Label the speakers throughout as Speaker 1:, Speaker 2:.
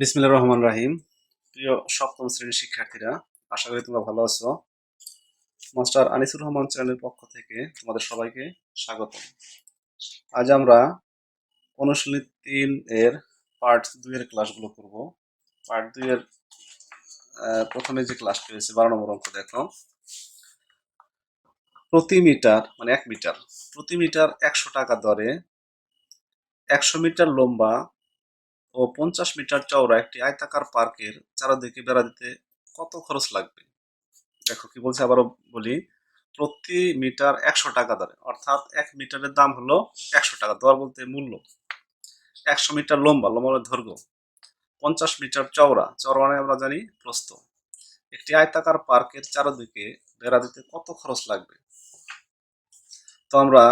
Speaker 1: বিসমিল্লাহ রহমান রাহিম। প্রিয় সপ্তম শ্রেণির শিক্ষার্থীরা, আশা করি তোমরা ভালো আছো। মাস্টার আনিসুর রহমান চ্যানেলের পক্ষ থেকে তোমাদের সবাইকে স্বাগত। আজ আমরা অনুশীলনী তিন এর পার্ট দুই এর ক্লাসগুলো করব। পার্ট দুই এর প্রথমে যে ক্লাসটি হয়েছে বারো নম্বর অঙ্ক দেখো। প্রতি মিটার মানে এক মিটার, প্রতি মিটার একশো টাকা দরে, একশো মিটার লম্বা ও পঞ্চাশ মিটার চওড়া একটি আয়তাকার পার্কের চারদিকে বেড়া দিতে কত খরচ লাগবে? দেখো কি বলছে আবারও বলি, প্রতি মিটার একশো টাকা দরে, অর্থাৎ এক মিটারের দাম হলো একশো টাকা দর বলতে মূল্য। একশো মিটার লম্বা লম্বা দৈর্ঘ্য। পঞ্চাশ মিটার চওড়া চওড়া মানে আমরা জানি প্রস্থ। একটি আয়তাকার পার্কের চারদিকে বেড়া দিতে কত খরচ লাগবে? তো আমরা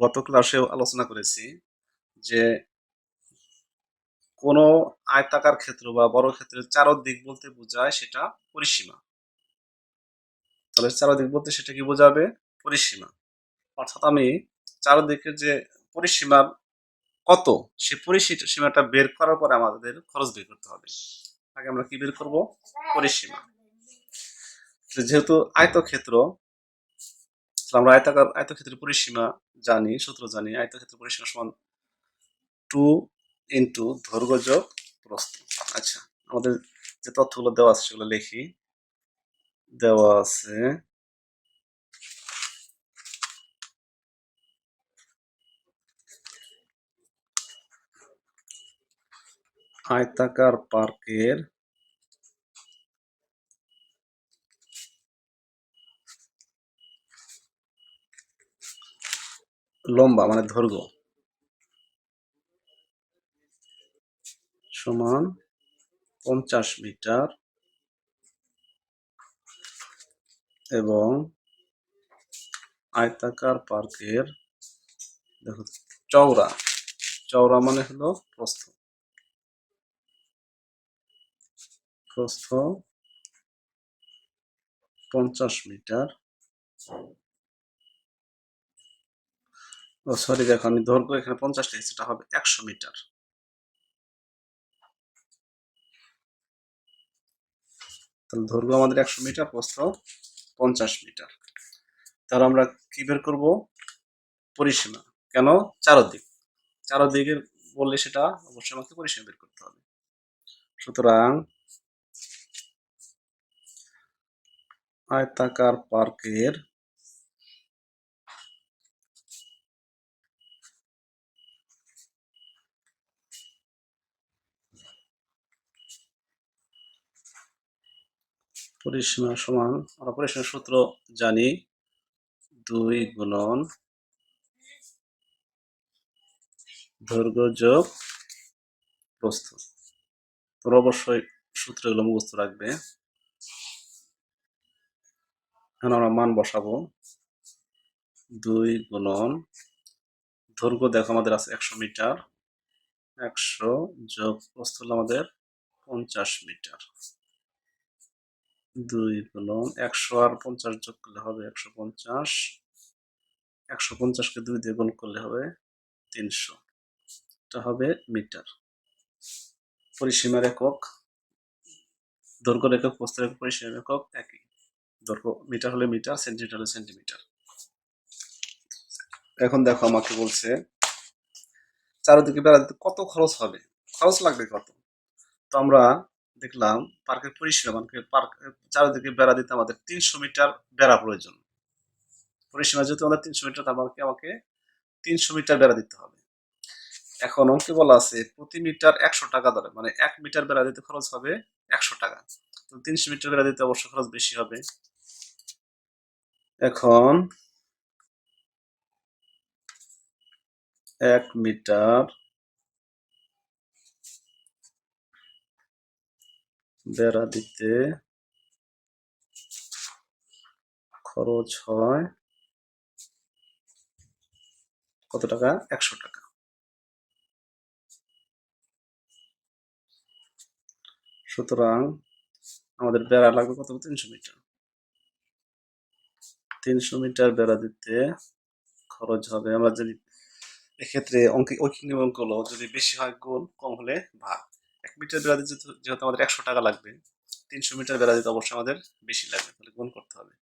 Speaker 1: গত ক্লাসেও আলোচনা করেছি যে কোনো আয়তাকার ক্ষেত্র বা বড় ক্ষেত্রের চারদিক বলতে বোঝায় সেটা পরিসীমা। তাহলে চারদিক বলতে সেটা কি বোঝাবে? পরিসীমা। অর্থাৎ আমি চারদিকে যে পরিসীমার কত সে পরিসীমাটা বের করার পরে আমাদের খরচ বের করতে হবে। আগে আমরা কি বের করব? পরিসীমা। যেহেতু আয়তক্ষেত্র আমরা আয়তাকার, আয়তক্ষেত্রের পরিসীমা জানি, সূত্র জানি, আয়তক্ষেত্রের পরিসীমা সমান টু ইন্টু দৈর্ঘ্য যোগ প্রস্থ আচ্ছা আমাদের যে তথ্যগুলো দেওয়া আছে সেগুলো লিখি। দেওয়া আছে আয়তাকার পার্কের লম্বা মানে দৈর্ঘ্য সমান পঞ্চাশ মিটার এবং আয়তাকার পার্কের দেখো, চওড়া। চওড়া মানে হলো প্রস্থ। প্রস্থ পঞ্চাশ মিটার। ও, সরি, দেখো, আমি দৈর্ঘ্য এখানে পঞ্চাশ লিখেছি হবে একশো মিটার। তাহলে দৈর্ঘ্য আমাদের একশো মিটার প্রস্থ পঞ্চাশ মিটার। তাহলে আমরা কি বের করব? পরিসীমা। কেন? চারদিক। চারদিকের বললে সেটা অবশ্যই আমাকে পরিসীমা বের করতে হবে। সুতরাং আয়তাকার পার্কের পরিসীমা সমান, আমরা পরিসীমার সূত্র জানি। দুই গুণন দৈর্ঘ্য যোগ প্রস্থ। তোমরা অবশ্যই সূত্রগুলো মুখস্থ রাখবে। এখন আমরা মান বসাবো। দুই গুণন দৈর্ঘ্য দেখো আমাদের আছে একশো মিটার। একশো যোগ প্রস্থ হলো আমাদের পঞ্চাশ মিটার। দুই গুণন একশো আর পঞ্চাশ যোগ করলে হবে একশো পঞ্চাশ। একশো পঞ্চাশকে দুই দিয়ে গুণ করলে হবে তিনশো। এটা হবে মিটার। পরিসীমার একক দৈর্ঘ্য প্রস্থের একক, পরিসীমার একক একই। দৈর্ঘ্য মিটার হলে মিটার, সেন্টিমিটার হলে সেন্টিমিটার। এখন দেখো আমাকে বলছে, চারিদিকে বেড়া দিতে কত খরচ হবে? খরচ লাগবে কত? তো আমরা দেখলাম পার্কের পরিসীমা মানে পার্ক, চারিদিকে বেড়া দিতে আমাদের তিনশো মিটার বেড়া প্রয়োজন। পরিসীমা যেহেতু আমাদের তিনশো মিটার, তার মানে আমাকে তিনশো মিটার বেড়া দিতে হবে। এখন অঙ্কে বলা আছে, প্রতি মিটার একশো টাকা ধরে মানে এক মিটার বেড়া দিতে খরচ হবে একশো টাকা। তো তিনশো মিটার বেড়া দিতে অবশ্য খরচ বেশি হবে। এখন এক মিটার বেড়া দিতে খরচ হয় কত টাকা? একশো টাকা। সুতরাং আমাদের বেড়া লাগবে কত? তিনশো মিটার। তিনশো মিটার বেড়া দিতে খরচ হবে। আমরা জানি এক্ষেত্রে অঙ্কে ঐকিক নিয়ম অঙ্ক যদি বেশি হয় গুণ কম হলে ভাগ। এক মিটার বেড়া দিতে যেহেতু- আমাদের একশো টাকা লাগবে, তিনশো মিটার বেড়া দিতে অবশ্যই আমাদের বেশি লাগবে, তাহলে গুণ করতে হবে।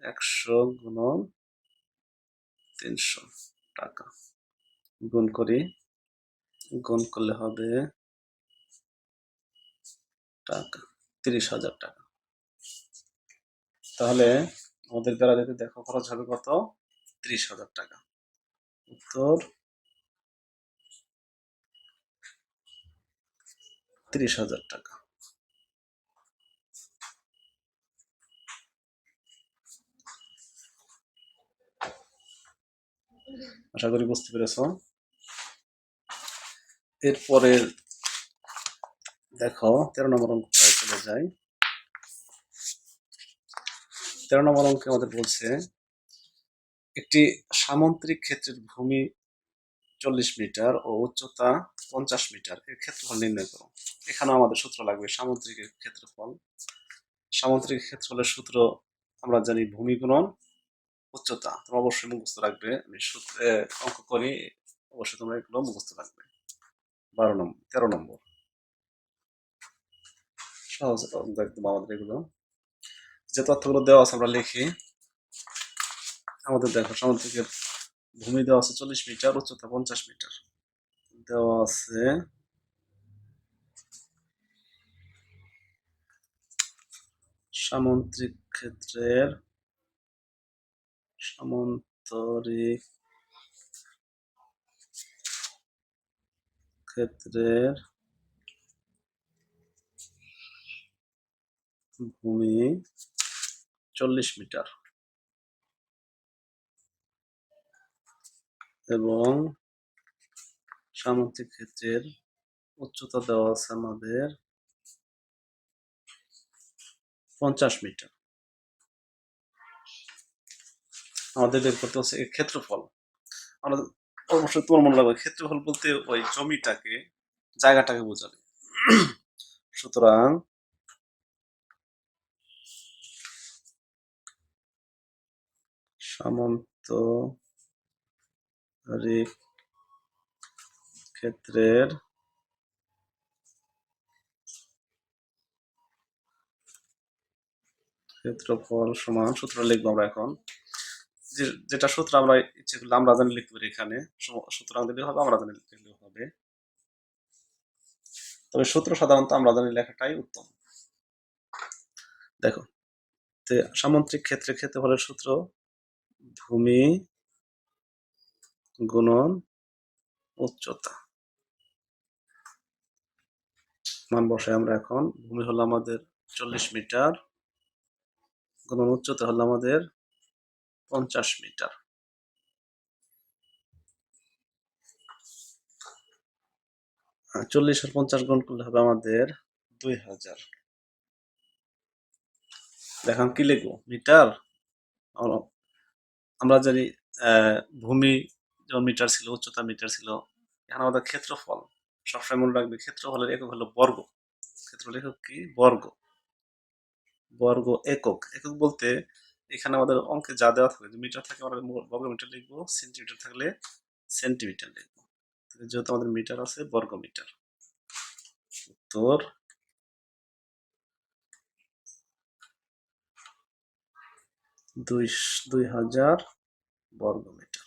Speaker 1: একশো গুণন তিনশো টাকা। গুণ করি, গুণ করলে হবে টাকা, তিরিশ হাজার টাকা। তাহলে আমাদের বেড়া দিতে দেখো খরচ হবে কত? ত্রিশ হাজার টাকা। উত্তর ত্রিশ হাজার টাকা। আশা করি বুঝতে পেরেছ। এরপরে দেখো, তেরো নম্বর অঙ্কটায় চলে যাই তেরো নম্বর অঙ্কে আমাদের বলছে, একটি সামন্ত্রিক ক্ষেত্রের ভূমি চল্লিশ মিটার ও উচ্চতা পঞ্চাশ মিটার, এর ক্ষেত্রফল নির্ণয় করো। এখানেও আমাদের সূত্র লাগবে সামুদ্রিক ক্ষেত্রফল। সামুদ্রিক ক্ষেত্রফলের সূত্র আমরা জানি ভূমি গুণন উচ্চতা। তোমরা অবশ্যই মুখস্থ রাখবে। আমি অঙ্ক করি, অবশ্যই তোমরা এগুলো মুখস্থ রাখবে। বারো নম্বর তেরো নম্বর। সহজ একদম আমাদের এগুলো। যে তথ্যগুলো দেওয়া আছে আমরা লিখি। আমাদের দেখো সামুদ্রিকের ভূমি দেওয়া আছে চল্লিশ মিটার, উচ্চতা পঞ্চাশ মিটার। দেওয়া আছে সামুদ্রিক ক্ষেত্রের সামন্তরিক ক্ষেত্রের ভূমি চল্লিশ মিটার। এবং সামুদ্রিক ক্ষেত্রের উচ্চতা দেওয়া আছে আমাদের পঞ্চাশ মিটার। আমাদের বের করতে হচ্ছে ক্ষেত্রফল। আমরা অবশ্যই তোমার মনে লাগবে ক্ষেত্রফল বলতে ওই জমিটাকে, জায়গাটাকে বোঝাবে। সুতরাং সামন্তরিক ক্ষেত্রের ক্ষেত্রফল সমান সূত্র লিখব আমরা এখন। যেটা সূত্র আমরা ইচ্ছে করলে আমরা জানি লিখতে এখানে। সুতরাং দিলে হবে, আমরা জানি লিখলে হবে। তবে সূত্র সাধারণত আমরা জানি লেখাটাই উত্তম। দেখো সামন্ত্রিক ক্ষেত্রে ক্ষেত্রফলের সূত্র ভূমি গুণন উচ্চতা। মান বসাই আমরা এখন। ভূমি হলো আমাদের চল্লিশ মিটার। গুণন উচ্চতা হলো আমাদের পঞ্চাশ মিটার। চল্লিশ আর পঞ্চাশ গুণ করলে হবে আমাদের দুই হাজার। দেখাম কি লিখব? মিটার? আমরা- জানি ভূমি যেমন মিটার ছিল, উচ্চতা মিটার ছিল, এখানে আমাদের ক্ষেত্রফল, সবসময় মনে রাখবে ক্ষেত্রফলের একক হলো বর্গ। ক্ষেত্রফল একক কি? বর্গ। বর্গ একক। একক বলতে এখানে আমাদের অঙ্কে যা দেওয়া থাকে মিটার থাকে আমরা বর্গ মিটার লিখব, সেন্টিমিটার থাকলে সেন্টিমিটার লিখব। যেহেতু আমাদের মিটার আছে বর্গ মিটার উত্তর। দুই দুই হাজার বর্গ মিটার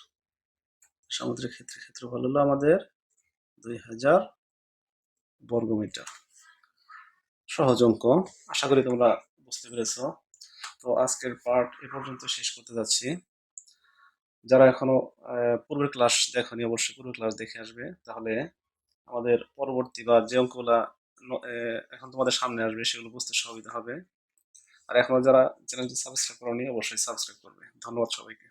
Speaker 1: সামুদ্রিক ক্ষেত্রে ক্ষেত্রফল হলো আমাদের দুই হাজার বর্গ মিটার সহজ অঙ্ক, আশা করি তোমরা বুঝতে পেরেছ। তো আজকের পার্ট এ পর্যন্ত শেষ করতে যাচ্ছি। যারা এখনও পূর্বের ক্লাস দেখনি, অবশ্যই পূর্বের ক্লাস দেখে আসবে। তাহলে আমাদের পরবর্তী বা যে অঙ্কগুলা এখন তোমাদের সামনে আসবে, সেগুলো বুঝতে সুবিধা হবে। আর এখনও যারা চ্যানেলটি সাবস্ক্রাইব করনি, অবশ্যই সাবস্ক্রাইব করবে। ধন্যবাদ সবাইকে।